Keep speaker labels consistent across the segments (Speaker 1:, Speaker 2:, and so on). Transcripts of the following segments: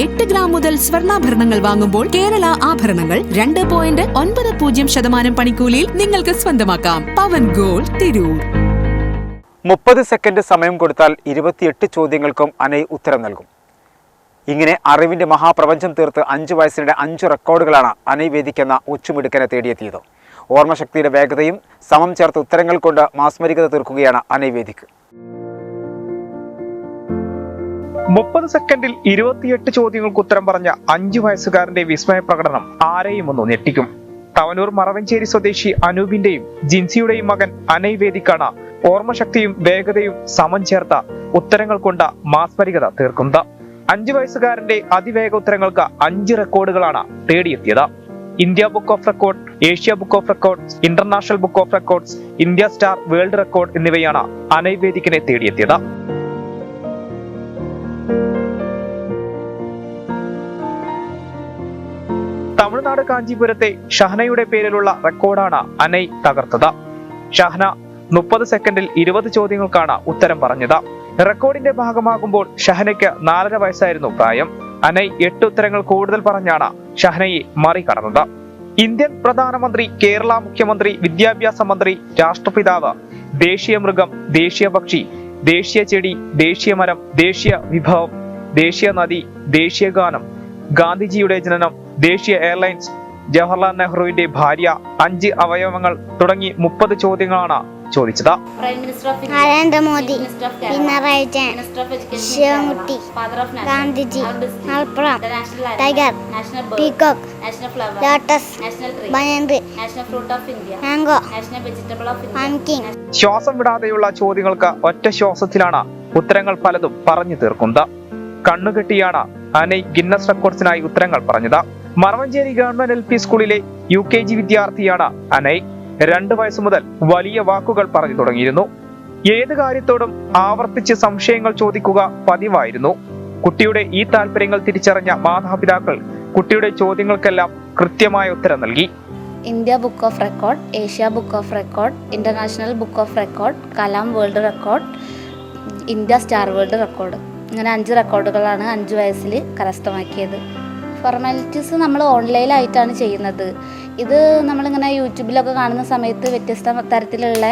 Speaker 1: എട്ട് ഗ്രാം മുതൽ സ്വർണാഭരണങ്ങൾ വാങ്ങുമ്പോൾ കേരള ആഭരണങ്ങൾ രണ്ട് പോയിന്റ് ഒൻപത് പൂജ്യം ശതമാനം പണിക്കൂലിയിൽ നിങ്ങൾക്ക് സ്വന്തമാക്കാം. പവൻ ഗോൾ തിരൂർ.
Speaker 2: മുപ്പത് സെക്കൻഡ് സമയം കൊടുത്താൽ ഇരുപത്തിയെട്ട് ചോദ്യങ്ങൾക്കും അനൈ ഉത്തരം നൽകും. ഇങ്ങനെ അറിവിന്റെ മഹാപ്രപഞ്ചം തീർത്ത് അഞ്ച് വയസ്സിനിടെ അഞ്ച് റെക്കോർഡുകളാണ് അനൈ വേദിക്കുന്ന ഒച്ചുമിടുക്കനെ തേടിയെത്തിയത്. ഓർമ്മശക്തിയുടെ വേഗതയും സമം ചേർത്ത് ഉത്തരങ്ങൾ കൊണ്ട് മാസ്മരികത തീർക്കുകയാണ് അനൈ
Speaker 3: മുപ്പത് സെക്കൻഡിൽ ഇരുപത്തിയെട്ട് ചോദ്യങ്ങൾക്ക് ഉത്തരം പറഞ്ഞ അഞ്ചു വയസ്സുകാരന്റെ വിസ്മയ പ്രകടനം ആരെയും ഒന്ന് ഞെട്ടിക്കും. തവനൂർ മറവഞ്ചേരി സ്വദേശി അനൂപിന്റെയും ജിൻസിയുടെയും മകൻ അനൈ വേദിക്കാണ് ഓർമ്മശക്തിയും വേഗതയും സമം ചേർത്ത ഉത്തരങ്ങൾ കൊണ്ട മാസ്മരികത തീർക്കുന്നത്. അഞ്ചു വയസ്സുകാരന്റെ അതിവേഗ ഉത്തരങ്ങൾക്ക് അഞ്ച് റെക്കോർഡുകളാണ് തേടിയെത്തിയത്. India book of record Asia book of records international book of records India star world record എന്നിവയാണ് അനൈവേദിക്കിനെ തേടിയെത്തിയത്. തമിഴ്നാട് കാഞ്ചീപുരത്തെ ഷഹനയുടെ പേരിലുള്ള റെക്കോർഡാണ് അനൈ തകർത്തത്. ഷഹ്ന മുപ്പത് സെക്കൻഡിൽ ഇരുപത് ചോദ്യങ്ങൾക്കാണ് ഉത്തരം പറഞ്ഞത്. റെക്കോർഡിന്റെ ഭാഗമാകുമ്പോൾ ഷഹനയ്ക്ക് നാലര വയസ്സായിരുന്നു പ്രായം. അനൈ എട്ട് ഉത്തരങ്ങൾ കൂടുതൽ പറഞ്ഞാണ് ഷഹനയെ മറികടന്നത്. ഇന്ത്യൻ പ്രധാനമന്ത്രി കേരള മുഖ്യമന്ത്രി വിദ്യാഭ്യാസ മന്ത്രി രാഷ്ട്രപിതാവ് ദേശീയ മൃഗം ദേശീയ പക്ഷി ദേശീയ ചെടി ദേശീയ മരം ദേശീയ വിഭവം ദേശീയ നദി ദേശീയ ഗാനം ഗാന്ധിജിയുടെ ജനനം ദേശീയ എയർലൈൻസ് ജവഹർലാൽ നെഹ്റുവിന്റെ ഭാര്യ അഞ്ച് അവയവങ്ങൾ തുടങ്ങി മുപ്പത് ചോദ്യങ്ങളാണ് ചോദിച്ചത്. ശ്വാസം വിടാതെയുള്ള ചോദ്യങ്ങൾക്ക് ഒറ്റ ശ്വാസത്തിലാണ് ഉത്തരങ്ങൾ പലതും പറഞ്ഞു തീർക്കുന്നത്. കണ്ണുകെട്ടിയാണ് അനൈ ഗിന്നസ് റെക്കോർഡ്സിനായി ഉത്തരങ്ങൾ പറഞ്ഞത്. മറവഞ്ചേരി ഗവൺമെന്റ് എൽ പി സ്കൂളിലെ യു കെ ജി വിദ്യാർത്ഥിയാണ് അനൈ. രണ്ടു വയസ്സു മുതൽ വലിയ വാക്കുകൾ പറഞ്ഞു തുടങ്ങിയിരുന്നു. ഏത് കാര്യത്തോടും ആവർത്തിച്ച് സംശയങ്ങൾ ചോദിക്കുക പതിവായിരുന്നു. കുട്ടിയുടെ ഈ താല്പര്യങ്ങൾ തിരിച്ചറിഞ്ഞ മാതാപിതാക്കൾ കുട്ടിയുടെ ചോദ്യങ്ങൾക്കെല്ലാം കൃത്യമായ ഉത്തരം നൽകി.
Speaker 4: India book of record Asia book of record international book of record Kalam world record India star world record. ഇങ്ങനെ അഞ്ച് റെക്കോർഡുകളാണ് അഞ്ച് വയസ്സിൽ കരസ്ഥമാക്കിയത്. ഫോർമാലിറ്റീസ് നമ്മൾ ഓൺലൈനായിട്ടാണ് ചെയ്യുന്നത്. ഇത് നമ്മളിങ്ങനെ യൂട്യൂബിലൊക്കെ കാണുന്ന സമയത്ത് വ്യത്യസ്ത തരത്തിലുള്ള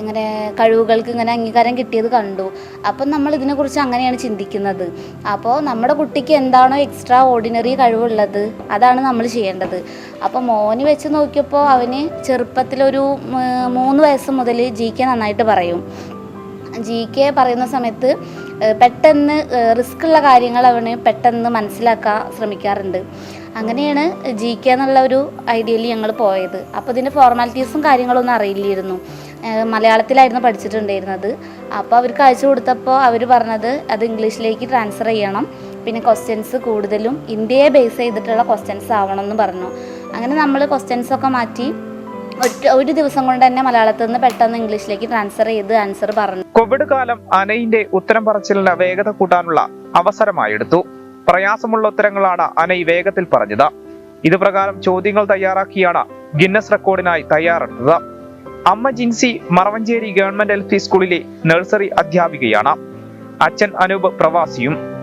Speaker 4: ഇങ്ങനെ കഴിവുകൾക്ക് ഇങ്ങനെ അംഗീകാരം കിട്ടിയത് കണ്ടു. അപ്പം നമ്മൾ ഇതിനെക്കുറിച്ച് അങ്ങനെയാണ് ചിന്തിക്കുന്നത്. അപ്പോൾ നമ്മുടെ കുട്ടിക്ക് എന്താണോ എക്സ്ട്രാ ഓർഡിനറി കഴിവുള്ളത് അതാണ് നമ്മൾ ചെയ്യേണ്ടത്. അപ്പോൾ മോന് വെച്ച് നോക്കിയപ്പോൾ അവന് ചെറുപ്പത്തിലൊരു മൂന്ന് വയസ്സ് മുതൽ ജി കെ നന്നായിട്ട് പറയും. ജി കെ പറയുന്ന സമയത്ത് പെട്ടെന്ന് റിസ്ക് ഉള്ള കാര്യങ്ങൾ അവന് പെട്ടെന്ന് മനസ്സിലാക്കാൻ ശ്രമിക്കാറുണ്ട്. അങ്ങനെയാണ് ജി കെ എന്നുള്ള ഒരു ഐഡിയയിൽ ഞങ്ങൾ പോയത്. അപ്പോൾ ഇതിന്റെ ഫോർമാലിറ്റീസും കാര്യങ്ങളൊന്നും അറിയില്ലായിരുന്നു. മലയാളത്തിലായിരുന്നു പഠിച്ചിട്ടുണ്ടായിരുന്നത്. അപ്പോൾ അവർക്ക് അയച്ചു കൊടുത്തപ്പോൾ അവർ പറഞ്ഞത് അത് ഇംഗ്ലീഷിലേക്ക് ട്രാൻസ്ഫർ ചെയ്യണം. പിന്നെ ക്വസ്റ്റ്യൻസ് കൂടുതലും ഇന്ത്യയെ ബേസ് ചെയ്തിട്ടുള്ള ക്വസ്റ്റ്യൻസ് ആവണം എന്ന് പറഞ്ഞു. അങ്ങനെ നമ്മൾ ക്വസ്റ്റ്യൻസ് ഒക്കെ മാറ്റി ഒരു ദിവസം കൊണ്ട് തന്നെ മലയാളത്തിൽ നിന്ന് പെട്ടെന്ന് ഇംഗ്ലീഷിലേക്ക് ട്രാൻസ്ഫർ ചെയ്ത് ആൻസർ പറഞ്ഞു.
Speaker 3: കോവിഡ് കാലം അനയിന്റെ ഉത്തരം പറച്ചിലിന് വേഗത കൂട്ടാനുള്ള അവസരമായെടുത്തു പ്രയാസമുള്ള ഉത്തരങ്ങളാണ് അനൈ വേഗത്തിൽ പറഞ്ഞത്. ഇത് പ്രകാരം ചോദ്യങ്ങൾ തയ്യാറാക്കിയാണ് ഗിന്നസ് റെക്കോർഡിനായി തയ്യാറെടുത്തത്. അമ്മ Jincy Maravanchery government L P സ്കൂളിലെ നഴ്സറി അധ്യാപികയാണ്. അച്ഛൻ അനൂപ് പ്രവാസിയും